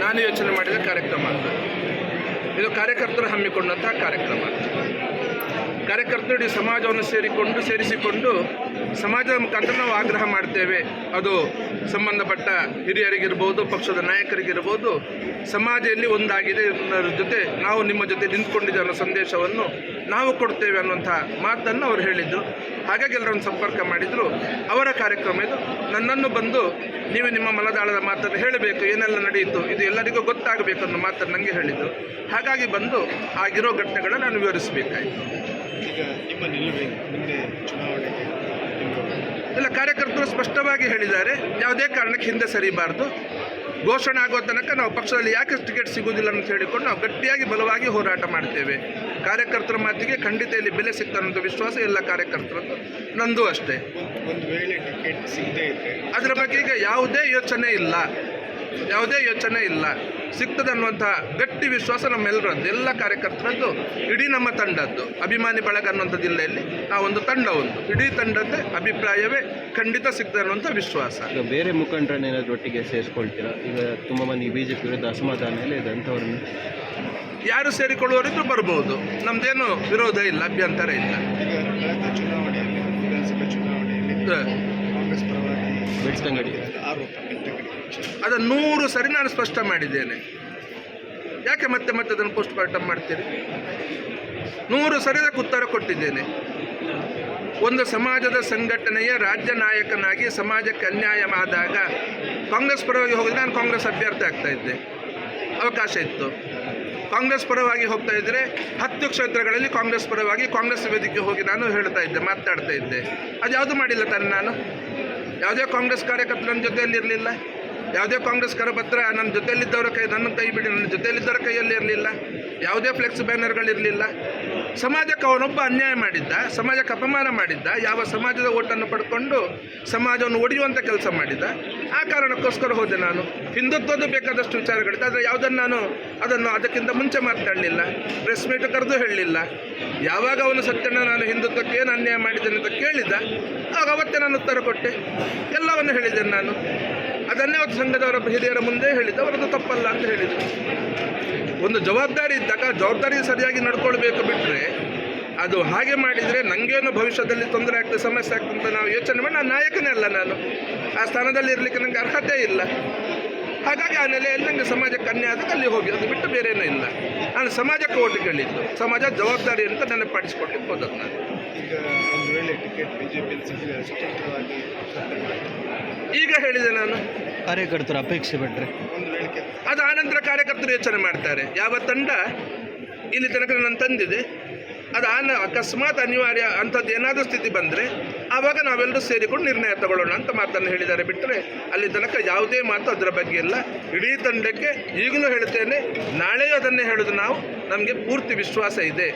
ನಾನು ಯೋಚನೆ ಮಾಡಿದ ಕಾರ್ಯಕ್ರಮ ಇದು ಕಾರ್ಯಕರ್ತರು ಹಮ್ಮಿಕೊಂಡಂತಹ ಕಾರ್ಯಕ್ರಮ. ಕಾರ್ಯಕರ್ತರು ಇಡೀ ಸಮಾಜವನ್ನು ಸೇರಿಕೊಂಡು, ಸೇರಿಸಿಕೊಂಡು ಸಮಾಜದ ಮುಖಾಂತರ ನಾವು ಆಗ್ರಹ ಮಾಡ್ತೇವೆ. ಅದು ಸಂಬಂಧಪಟ್ಟ ಹಿರಿಯರಿಗಿರ್ಬೋದು, ಪಕ್ಷದ ನಾಯಕರಿಗಿರ್ಬೋದು, ಸಮಾಜದಲ್ಲಿ ಒಂದಾಗಿದೆ ಅನ್ನೋದ್ರ ಜೊತೆ ನಾವು ನಿಮ್ಮ ಜೊತೆ ನಿಂತ್ಕೊಂಡಿದ್ದೆ ಅನ್ನೋ ಸಂದೇಶವನ್ನು ನಾವು ಕೊಡ್ತೇವೆ ಅನ್ನುವಂಥ ಮಾತನ್ನು ಅವರು ಹೇಳಿದರು. ಹಾಗಾಗಿ ಎಲ್ಲರನ್ನು ಸಂಪರ್ಕ ಮಾಡಿದರು. ಅವರ ಕಾರ್ಯಕ್ರಮ ಇದು ನನ್ನನ್ನು ಬಂದು ನೀವು ನಿಮ್ಮ ಮಲದಾಳದ ಮಾತನ್ನು ಹೇಳಬೇಕು, ಏನೆಲ್ಲ ನಡೆಯಿತು, ಇದು ಎಲ್ಲರಿಗೂ ಗೊತ್ತಾಗಬೇಕು ಅನ್ನೋ ಮಾತನ್ನು ನನಗೆ ಹೇಳಿದ್ದು ಹಾಗಾಗಿ ಬಂದು ಆಗಿರೋ ಘಟನೆಗಳನ್ನು ನಾನು ವಿವರಿಸಬೇಕಾಯಿತು. ಈಗ ನಿಮ್ಮ ನಿಲುವೇ ಮುಂದೆ ಚುನಾವಣೆಗೆ ಇಲ್ಲ ಕಾರ್ಯಕರ್ತರು ಸ್ಪಷ್ಟವಾಗಿ ಹೇಳಿದ್ದಾರೆ. ಯಾವುದೇ ಕಾರಣಕ್ಕೆ ಹಿಂದೆ ಸರಿಬಾರ್ದು. ಘೋಷಣೆ ಆಗೋ ತನಕ ನಾವು ಪಕ್ಷದಲ್ಲಿ ಯಾಕೆ ಟಿಕೆಟ್ ಸಿಗುವುದಿಲ್ಲ ಅಂತ ಹೇಳಿಕೊಂಡು ನಾವು ಗಟ್ಟಿಯಾಗಿ ಬಲವಾಗಿ ಹೋರಾಟ ಮಾಡ್ತೇವೆ. ಕಾರ್ಯಕರ್ತರ ಮಾತಿಗೆ ಖಂಡಿತ ಇಲ್ಲಿ ಬೆಲೆ ಸಿಗ್ತಾನಂತ ವಿಶ್ವಾಸ ಎಲ್ಲ ಕಾರ್ಯಕರ್ತರದ್ದು. ನಂದು ಅಷ್ಟೇ. ಒಂದು ವೇಳೆ ಟಿಕೆಟ್ ಸಿಗದೇ ಅದರ ಬಗ್ಗೆ ಈಗ ಯಾವುದೇ ಯೋಚನೆ ಇಲ್ಲ. ಯಾವುದೇ ಯೋಚನೆ ಇಲ್ಲ. ಸಿಗ್ತದೆ ಅನ್ನುವಂಥ ಗಟ್ಟಿ ವಿಶ್ವಾಸ ನಮ್ಮೆಲ್ಲರದ್ದು. ಎಲ್ಲ ಕಾರ್ಯಕರ್ತರದ್ದು ಇಡೀ ನಮ್ಮ ತಂಡದ್ದು. ಅಭಿಮಾನಿ ಬಳಗ ಅನ್ನುವಂಥ ಜಿಲ್ಲೆಯಲ್ಲಿ ಒಂದು ತಂಡ ಒಂದು. ಇಡೀ ತಂಡದ ಅಭಿಪ್ರಾಯವೇ ಖಂಡಿತ ಸಿಗ್ತದೆ ಅನ್ನುವಂಥ ವಿಶ್ವಾಸ. ಈಗ ಬೇರೆ ಮುಖಂಡರನ್ನೇನಾದ್ರು ಒಟ್ಟಿಗೆ ಸೇರಿಸ್ಕೊಳ್ತೀರಾ? ಈಗ ತುಂಬ ಮಂದಿ ಬಿ ಜೆ ಪಿ ವಿರುದ್ಧ ಅಸಮಾಧಾನ ಎಲ್ಲ ಇದೆ ಅಂಥವ್ರನ್ನ. ಯಾರು ಸೇರಿಕೊಳ್ಳುವವರಿದ್ರು ಬರ್ಬೋದು. ನಮ್ದೇನು ವಿರೋಧ ಇಲ್ಲ ಅಭ್ಯಂತರ ಇಲ್ಲ. ಚುನಾವಣೆಯಲ್ಲಿ ವಿಧಾನಸಭೆ ಚುನಾವಣೆಯಲ್ಲಿ. ಕಾಂಗ್ರೆಸ್ ಪರವಾಗಿ ಬೆಳ್ತಂಗಡಿ ಆರೋಪ ಬೆಳ್ತಂಗಡಿ ಅದನ್ನು ನೂರು ಸರಿ ನಾನು ಸ್ಪಷ್ಟ ಮಾಡಿದ್ದೇನೆ. ಯಾಕೆ ಮತ್ತೆ ಮತ್ತೆ ಅದನ್ನು ಪೋಸ್ಟ್ ಮಾರ್ಟಮ್ ಮಾಡ್ತೀರಿ? ನೂರು ಸರಿ ಅದಕ್ಕೆ ಉತ್ತರ ಕೊಟ್ಟಿದ್ದೇನೆ. ಒಂದು ಸಮಾಜದ ಸಂಘಟನೆಯ ರಾಜ್ಯ ನಾಯಕನಾಗಿ ಸಮಾಜಕ್ಕೆ ಅನ್ಯಾಯ ಆದಾಗ ಕಾಂಗ್ರೆಸ್ ಪರವಾಗಿ ಹೋಗಿದ್ರೆ ನಾನು ಕಾಂಗ್ರೆಸ್ ಅಭ್ಯರ್ಥಿ ಆಗ್ತಾ ಇದ್ದೆ. ಅವಕಾಶ ಇತ್ತು. ಕಾಂಗ್ರೆಸ್ ಪರವಾಗಿ ಹೋಗ್ತಾ ಇದ್ದರೆ ಹತ್ತು ಕ್ಷೇತ್ರಗಳಲ್ಲಿ ಕಾಂಗ್ರೆಸ್ ಪರವಾಗಿ ಕಾಂಗ್ರೆಸ್ ವೇದಿಕೆ ಹೋಗಿ ನಾನು ಹೇಳ್ತಾ ಇದ್ದೆ ಮಾತಾಡ್ತಾ ಇದ್ದೆ. ಅದು ಯಾವುದು ಮಾಡಿಲ್ಲ ತಾನೆ ನಾನು? ಯಾವುದೇ ಕಾಂಗ್ರೆಸ್ ಕಾರ್ಯಕರ್ತರು ನನ್ನ ಇರಲಿಲ್ಲ. ಯಾವುದೇ ಕಾಂಗ್ರೆಸ್ ಕರಪತ್ರ ನನ್ನ ಜೊತೆಯಲ್ಲಿದ್ದವರ ಕೈ ನನ್ನ ಕೈ ಬಿಡಿ, ನನ್ನ ಜೊತೆಯಲ್ಲಿದ್ದವರ ಕೈಯಲ್ಲಿ ಇರಲಿಲ್ಲ. ಯಾವುದೇ ಫ್ಲೆಕ್ಸ್ ಬ್ಯಾನರ್ಗಳಿರಲಿಲ್ಲ ಸಮಾಜಕ್ಕೆ ಅವನೊಬ್ಬ ಅನ್ಯಾಯ ಮಾಡಿದ್ದ, ಸಮಾಜಕ್ಕೆ ಅಪಮಾನ ಮಾಡಿದ್ದ, ಯಾವ ಸಮಾಜದ ಓಟನ್ನು ಪಡ್ಕೊಂಡು ಸಮಾಜವನ್ನು ಒಡೆಯುವಂಥ ಕೆಲಸ ಮಾಡಿದ್ದ, ಆ ಕಾರಣಕ್ಕೋಸ್ಕರ ಹೋದೆ ನಾನು. ಹಿಂದುತ್ವದ್ದು ಬೇಕಾದಷ್ಟು ವಿಚಾರಗಳಿದೆ, ಆದರೆ ಯಾವುದನ್ನು ನಾನು ಅದನ್ನು ಅದಕ್ಕಿಂತ ಮುಂಚೆ ಮಾತಾಡಲಿಲ್ಲ ಪ್ರೆಸ್ ಮೀಟ್ ಕರೆದು ಹೇಳಲಿಲ್ಲ. ಯಾವಾಗ ಅವನು ಸತ್ಯನ ನಾನು ಹಿಂದುತ್ವಕ್ಕೆ ಏನು ಅನ್ಯಾಯ ಮಾಡಿದ್ದೇನೆ ಅಂತ ಕೇಳಿದ್ದ ಆಗ ಅವತ್ತೇ ನಾನು ಉತ್ತರ ಕೊಟ್ಟೆ. ಎಲ್ಲವನ್ನು ಹೇಳಿದ್ದೇನೆ ನಾನು. ಅದನ್ನೇ ಅವತ್ತು ಸಂಘದವರ ಹಿರಿಯರ ಮುಂದೆ ಹೇಳಿದ್ದೆ. ಅವರದ್ದು ತಪ್ಪಲ್ಲ ಅಂತ ಹೇಳಿದರು. ಒಂದು ಜವಾಬ್ದಾರಿ ಇದ್ದಾಗ ಜವಾಬ್ದಾರಿ ಸರಿಯಾಗಿ ನಡ್ಕೊಳ್ಬೇಕು ಬಿಟ್ಟರೆ ಅದು ಹಾಗೆ ಮಾಡಿದರೆ ನನಗೇನು ಭವಿಷ್ಯದಲ್ಲಿ ತೊಂದರೆ ಆಗ್ತದೆ, ಸಮಸ್ಯೆ ಆಗ್ತದೆ ಅಂತ ನಾವು ಯೋಚನೆ ಮಾಡಿ, ನಾನು ನಾಯಕನೇ ಅಲ್ಲ ನಾನು. ಆ ಸ್ಥಾನದಲ್ಲಿ ಇರಲಿಕ್ಕೆ ನನಗೆ ಅರ್ಹತೆ ಇಲ್ಲ. ಹಾಗಾಗಿ ಆ ನೆಲೆಯಲ್ಲಿ ನನಗೆ ಸಮಾಜಕ್ಕೆ ಅನ್ಯಾಯ ಆದಾಗ ಅಲ್ಲಿ ಹೋಗಿ. ಅದು ಬಿಟ್ಟು ಬೇರೆ ಏನೂ ಇಲ್ಲ. ನಾನು ಸಮಾಜಕ್ಕೆ ಓಟು ಕೇಳಿದ್ದು. ಸಮಾಜ ಜವಾಬ್ದಾರಿ ಅಂತ ನೆನಪಾಡಿಸ್ಕೊಡ್ಲಿಕ್ಕೆ ಹೋದದ್ದು ನಾನು. ಈಗ ಹೇಳಿದೆ ನಾನು. ಕಾರ್ಯಕರ್ತರು ಅಪೇಕ್ಷೆ ಬಿಟ್ಟರೆ ಒಂದು ವೇಳೆ ಅದು ಆನಂತರ ಕಾರ್ಯಕರ್ತರು ಯೋಚನೆ ಮಾಡ್ತಾರೆ. ಯಾವ ತಂಡ ಇಲ್ಲಿ ತನಕ ನಾನು ತಂದಿದೆ. ಅದು ಆನ ಅಕಸ್ಮಾತ್ ಅನಿವಾರ್ಯ ಅಂಥದ್ದು ಏನಾದರೂ ಸ್ಥಿತಿ ಬಂದರೆ ಆವಾಗ ನಾವೆಲ್ಲರೂ ಸೇರಿಕೊಂಡು ನಿರ್ಣಯ ತಗೊಳ್ಳೋಣ ಅಂತ ಮಾತನ್ನು ಹೇಳಿದ್ದಾರೆ. ಬಿಟ್ಟರೆ ಅಲ್ಲಿ ತನಕ ಯಾವುದೇ ಮಾತು ಅದರ ಬಗ್ಗೆ ಇಲ್ಲ. ಇಡೀ ತಂಡಕ್ಕೆ ಈಗಲೂ ಹೇಳ್ತೇನೆ, ನಾಳೆಯೂ ಅದನ್ನೇ ಹೇಳೋದು ನಾವು. ನಮಗೆ ಪೂರ್ತಿ ವಿಶ್ವಾಸ ಇದೆ.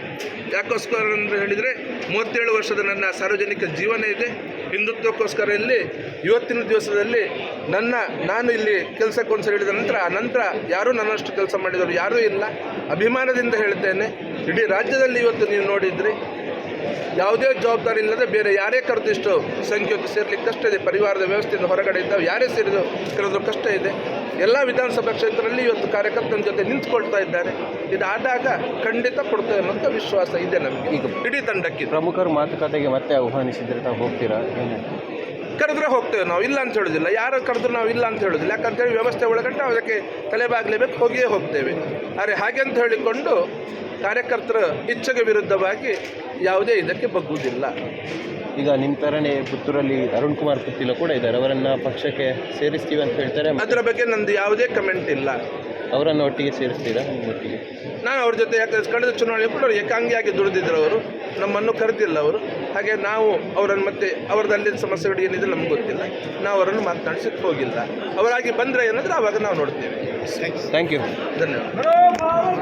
ಯಾಕೋಸ್ಕರ ಅಂತ ಹೇಳಿದರೆ ಮೂವತ್ತೇಳು ವರ್ಷದ ನನ್ನ ಸಾರ್ವಜನಿಕ ಜೀವನ ಇದೆ. ಹಿಂದುತ್ವಕ್ಕೋಸ್ಕರ ಇಲ್ಲಿ ಇವತ್ತಿನ ದಿವಸದಲ್ಲಿ ನನ್ನ, ನಾನು ಇಲ್ಲಿ ಕೆಲಸಕ್ಕೊಂದು ಸರಿ ಹೇಳಿದ ನಂತರ ಆ ನಂತರ ಯಾರೂ ನನ್ನಷ್ಟು ಕೆಲಸ ಮಾಡಿದವರು ಯಾರೂ ಇಲ್ಲ. ಅಭಿಮಾನದಿಂದ ಹೇಳ್ತೇನೆ ಇಡೀ ರಾಜ್ಯದಲ್ಲಿ ಇವತ್ತು ನೀವು ನೋಡಿದ್ರಿ. ಯಾವುದೇ ಜವಾಬ್ದಾರಿ ಇಲ್ಲದೆ ಬೇರೆ ಯಾರೇ ಕರೆದಿಷ್ಟು ಸಂಖ್ಯೆಗೆ ಸೇರ್ಲಿಕ್ಕೆ ಕಷ್ಟ ಇದೆ. ಪರಿವಾರದ ವ್ಯವಸ್ಥೆಯಿಂದ ಹೊರಗಡೆ ಇದ್ದಾವೆ ಯಾರೇ ಸೇರಿದ್ರು ಕರೆದ್ರು ಕಷ್ಟ ಇದೆ. ಎಲ್ಲ ವಿಧಾನಸಭಾ ಕ್ಷೇತ್ರದಲ್ಲಿ ಇವತ್ತು ಕಾರ್ಯಕರ್ತನ ಜೊತೆ ನಿಂತ್ಕೊಳ್ತಾ ಇದ್ದಾರೆ. ಇದಾದಾಗ ಖಂಡಿತ ಕೊಡ್ತೇವೆ ಅನ್ನೋಂಥ ವಿಶ್ವಾಸ ಇದೆ ನಮಗೆ. ಈಗ ಇಡೀ ತಂಡಕ್ಕೆ ಪ್ರಮುಖರು ಮಾತುಕತೆಗೆ ಮತ್ತೆ ಆಹ್ವಾನಿಸಿದ್ರೆ ತಾವು ಹೋಗ್ತೀರಾ? ಕರೆದ್ರೆ ಹೋಗ್ತೇವೆ ನಾವು ಇಲ್ಲ ಅಂತ ಹೇಳೋದಿಲ್ಲ. ಯಾರು ಕರೆದ್ರು ನಾವು ಇಲ್ಲ ಅಂತ ಹೇಳೋದಿಲ್ಲ. ಯಾಕಂತೇಳಿ ವ್ಯವಸ್ಥೆ ಒಳಗಂಟು ನಾವು ಅದಕ್ಕೆ ತಲೆಬಾಗಲೇಬೇಕು ಹೋಗಿಯೇ ಹೋಗ್ತೇವೆ. ಆದರೆ ಹಾಗೆ ಅಂತ ಹೇಳಿಕೊಂಡು ಕಾರ್ಯಕರ್ತರ ಇಚ್ಛೆಗೆ ವಿರುದ್ಧವಾಗಿ ಯಾವುದೇ ಇದಕ್ಕೆ ಬಗ್ಗುವುದಿಲ್ಲ. ಈಗ ನಿಮ್ಮ ಥರನೇ ಪುತ್ತೂರಲ್ಲಿ ಅರುಣ್ ಕುಮಾರ್ ಪುತ್ತಿಲ ಕೂಡ ಇದ್ದಾರೆ. ಅವರನ್ನು ಪಕ್ಷಕ್ಕೆ ಸೇರಿಸ್ತೀವಿ ಅಂತ ಹೇಳ್ತಾರೆ ಅದರ ಬಗ್ಗೆ ನಂದು ಯಾವುದೇ ಕಮೆಂಟ್ ಇಲ್ಲ. ಅವರನ್ನು ಒಟ್ಟಿಗೆ ಸೇರಿಸ್ತೀರಾ ನಿಮ್ಮ ಒಟ್ಟಿಗೆ? ನಾನು ಅವ್ರ ಜೊತೆ ಯಾಕೆ ಕಳೆದ ಚುನಾವಣೆ ಕೂಡ ಅವ್ರು ಏಕಾಂಗಿಯಾಗಿ ದುಡಿದಿದ್ರು ಅವರು. ನಮ್ಮನ್ನು ಕರೆದಿಲ್ಲ ಅವರು. ಹಾಗೆ ನಾವು ಅವರನ್ನು ಮತ್ತೆ ಅವರದಲ್ಲಿ ಸಮಸ್ಯೆಗಳು ಏನಿದೆ ನಮ್ಗೆ ಗೊತ್ತಿಲ್ಲ. ನಾವು ಅವರನ್ನು ಮಾತನಾಡಿಸಕ್ಕೆ ಹೋಗಿಲ್ಲ. ಅವರಾಗಿ ಬಂದರೆ ಏನಂದ್ರೆ ಅವಾಗ ನಾವು ನೋಡ್ತೇವೆ. ಥ್ಯಾಂಕ್ ಯು ಧನ್ಯವಾದ.